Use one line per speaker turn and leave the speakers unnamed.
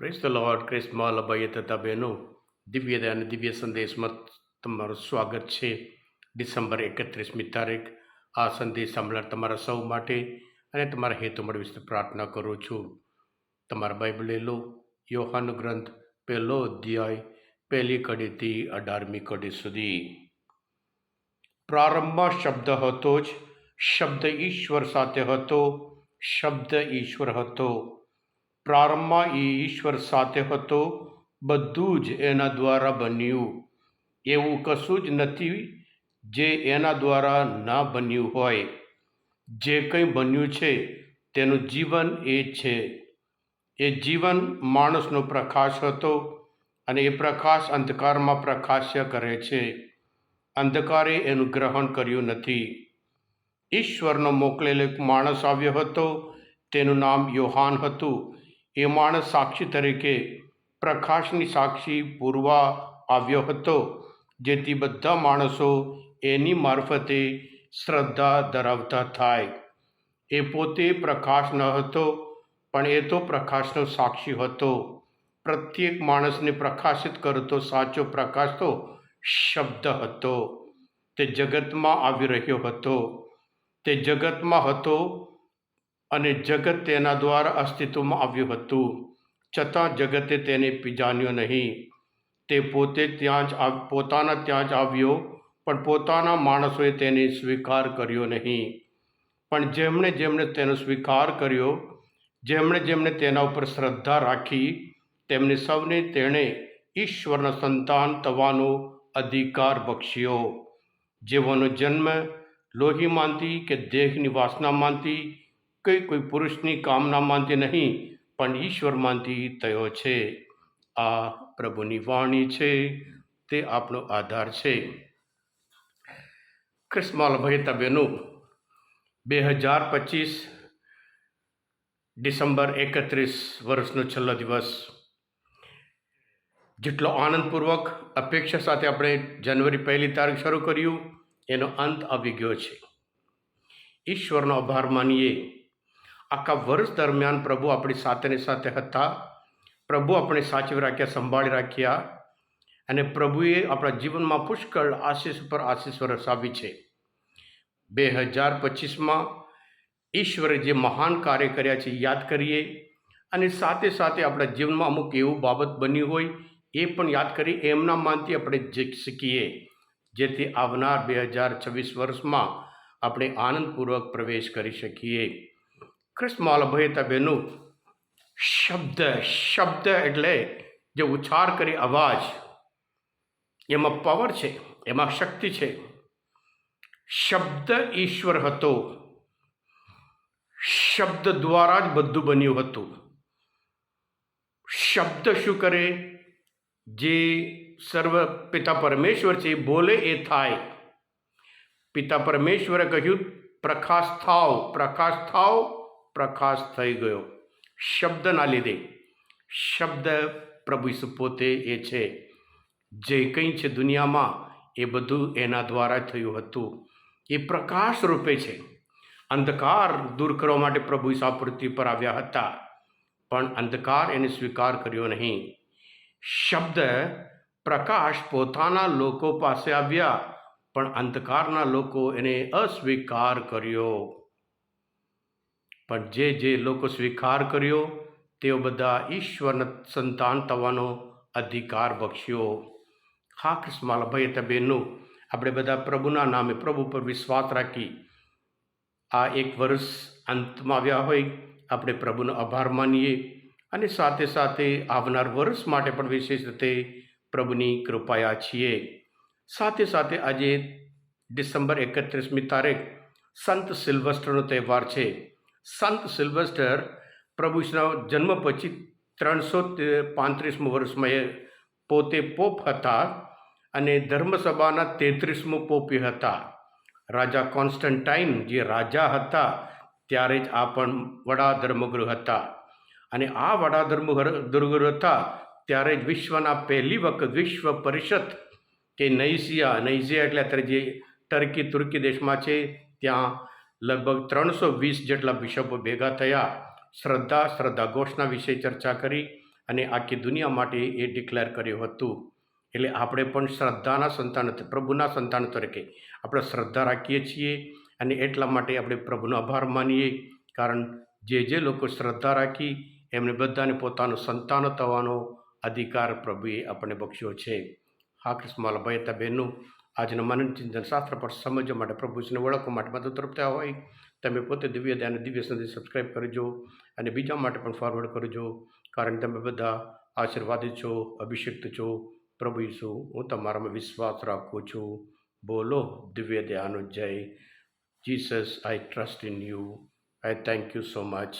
Press the lord ક્રિસ્મા લભાઈએ તથા બહેનો દિવ્ય અને દિવ્ય સંદેશમાં તમારું સ્વાગત છે ડિસેમ્બર એકત્રીસમી તારીખ આ સંદેશ સાંભળનાર તમારા સૌ માટે અને તમારા હેતુ માટે વિશે પ્રાર્થના કરું છું તમારા બાઇબલ લો યોહાનો ગ્રંથ પહેલો અધ્યાય પહેલી કડીથી અઢારમી કડી સુધી પ્રારંભમાં શબ્દ હતો જ શબ્દ ઈશ્વર સાથે હતો શબ્દ ઈશ્વર હતો પ્રારંભમાં એ ઈશ્વર સાથે હતો, બધું જ એના દ્વારા બન્યું. એવું કશું જ નથી જે એના દ્વારા ના બન્યું હોય. જે કંઈ બન્યું છે, તેનું જીવન એ છે. એ જીવન માણસનો પ્રકાશ હતો અને એ પ્રકાશ અંધકારમાં પ્રકાશ્ય કરે છે. અંધકારે એનું ગ્રહણ કર્યું નથી. ઈશ્વરનો મોકલેલો એક માણસ આવ્યો હતો, તેનું નામ યોહાન હતું. એ માણસ સાક્ષી તરીકે પ્રકાશની સાક્ષી પૂરવા આવ્યો હતો, જેથી બધા માણસો એની મારફતે શ્રદ્ધા ધરાવતા થાય. એ પોતે પ્રકાશ ન હતો, પણ એ તો પ્રકાશનો સાક્ષી હતો. પ્રત્યેક માણસને પ્રકાશિત કરતો સાચો પ્રકાશ તો શબ્દ હતો. તે જગતમાં આવી રહ્યો હતો. તે જગતમાં હતો અને જગત તેના દ્વારા અસ્તિત્વમાં આવ્યું હતું. છતાં જગતે તેને પીજાન્યો નહીં. તે પોતે ત્યાં જ પોતાના ત્યાં જ આવ્યો, પણ પોતાના માણસોએ તેને સ્વીકાર કર્યો નહીં. પણ જેમણે જેમણે તેનો સ્વીકાર કર્યો, જેમણે જેમણે તેના ઉપર શ્રદ્ધા રાખી, તેમને સૌને તેણે ઈશ્વરના સંતાન થવાનો અધિકાર બક્ષ્યો. જેઓનો જન્મ લોહીમાંથી કે દેહની વાસનામાંથી કંઈ કોઈ પુરુષની કામનામાંથી નહીં, પણ ઈશ્વરમાંથી થયો છે. આ પ્રભુની વાણી છે, તે આપણો આધાર છે. ક્રિસ્માલ ભાઈ તબેનું બે હજાર પચીસ, ડિસેમ્બર એકત્રીસ વર્ષનો છેલ્લો દિવસ. જેટલો આનંદપૂર્વક અપેક્ષા સાથે આપણે જાન્યુઆરી પહેલી તારીખ શરૂ કર્યું, એનો અંત આવી ગયો છે. ઈશ્વરનો આભાર માનીએ. આખા વર્ષ દરમિયાન પ્રભુ આપણી સાથેની સાથે હતા. પ્રભુ આપણે સાચવી રાખ્યા, સંભાળી રાખ્યા અને પ્રભુએ આપણા જીવનમાં પુષ્કળ આશીષ પર આશીષ વરસાવી છે. બે હજાર પચીસમાં ઈશ્વરે જે મહાન કાર્ય કર્યા છે, યાદ કરીએ અને સાથે સાથે આપણા જીવનમાં અમુક એવું બાબત બની હોય એ પણ યાદ કરી એમના માનથી આપણે જે શીખીએ. જેથી આવનાર બે હજાર છવ્વીસ વર્ષમાં આપણે આનંદપૂર્વક પ્રવેશ કરી શકીએ. ક્રિસ્માલ ભયતા બેનું શબ્દ શબ્દ એટલે જે ઉચ્ચાર કરી અવાજ, એમાં પાવર છે, એમાં શક્તિ છે. શબ્દ ઈશ્વર હતો. શબ્દ દ્વારા જ બધું બન્યું હતું. શબ્દ શું કરે? જે સર્વ પિતા પરમેશ્વર છે બોલે એ થાય. પિતા પરમેશ્વરે કહ્યું, પ્રકાશ થાવ પ્રકાશ થાવ. પ્રકાશ થઈ ગયો. શબ્દના લીધે. શબ્દ પ્રભુ ઈસુ પોતે એ છે, જે કંઈ છે દુનિયામાં એ બધું એના દ્વારા થયું હતું. એ પ્રકાશ રૂપે છે. અંધકાર દૂર કરવા માટે પ્રભુ ઈસા પૃથ્વી પર આવ્યા હતા, પણ અંધકાર એને સ્વીકાર કર્યો નહીં. શબ્દ પ્રકાશ પોતાના લોકો પાસે આવ્યા, પણ અંધકારના લોકો એને અસ્વીકાર કર્યો. પણ જે જે લોકો સ્વીકાર કર્યો, તેઓ બધા ઈશ્વર સંતાન થવાનો અધિકાર બક્ષ્યો. હા ક્રિસ્માલ ભાઈ તબેનું આપણે બધા પ્રભુના નામે, પ્રભુ પર વિશ્વાસ રાખી. આ એક વર્ષ અંતમાં આવ્યા હોય, આપણે પ્રભુનો આભાર માનીએ અને સાથે સાથે આવનાર વર્ષ માટે પણ વિશેષ રીતે પ્રભુની કૃપાયા છીએ. સાથે સાથે આજે ડિસેમ્બર એકત્રીસમી તારીખ, સંત સિલ્વસ્ટરનો તહેવાર છે. સંત સિલ્વસ્ટર પ્રભુના જન્મ પછી ત્રણસો પાંત્રીસમું વર્ષમાં એ પોતે પોપ હતા અને ધર્મસભાના તેત્રીસમું પોપી હતા. રાજા કોન્સ્ટન્ટાઇન જે રાજા હતા ત્યારે જ આ પણ વડા ધર્મગુરુ હતા. અને આ વડા ધર્મ ધર્મગુરુ હતા ત્યારે જ વિશ્વના પહેલી વખત વિશ્વ પરિષદ કે નૈસિયા નૈસિયા એટલે અત્યારે જે ટર્કી તુર્કી દેશમાં છે, ત્યાં લગભગ ત્રણસો વીસ જેટલા બિશપો ભેગા થયા. શ્રદ્ધા શ્રદ્ધા ઘોષના વિશે ચર્ચા કરી અને આખી દુનિયા માટે એ ડિક્લેર કર્યું હતું. એટલે આપણે પણ શ્રદ્ધાના સંતાન પ્રભુના સંતાન તરીકે આપણે શ્રદ્ધા રાખીએ છીએ અને એટલા માટે આપણે પ્રભુનો આભાર માનીએ. કારણ જે જે લોકો શ્રદ્ધા રાખી, એમને બધાને પોતાનું સંતાન થવાનો અધિકાર પ્રભુએ આપણને બક્ષ્યો છે. હા, કૃષ્ણમાલા ભાઈ હતા બહેનો આજના મનન ચિંતન શાસ્ત્ર પર સમજવા માટે પ્રભુને ઓળખવા માટે મદદ તરફતા હોય. તમે પોતે દિવ્ય ધ્યાન દિવ્ય સંદેશ સબસ્ક્રાઈબ કરજો અને બીજા માટે પણ ફોરવર્ડ કરજો. કારણ તમે બધા આશીર્વાદિત છો, અભિષિક્ત છો. પ્રભુ ઈસુ, હું તમારામાં વિશ્વાસ રાખું છું. બોલો દિવ્ય ધ્યાન જય. Jesus I trust in you I thank you so much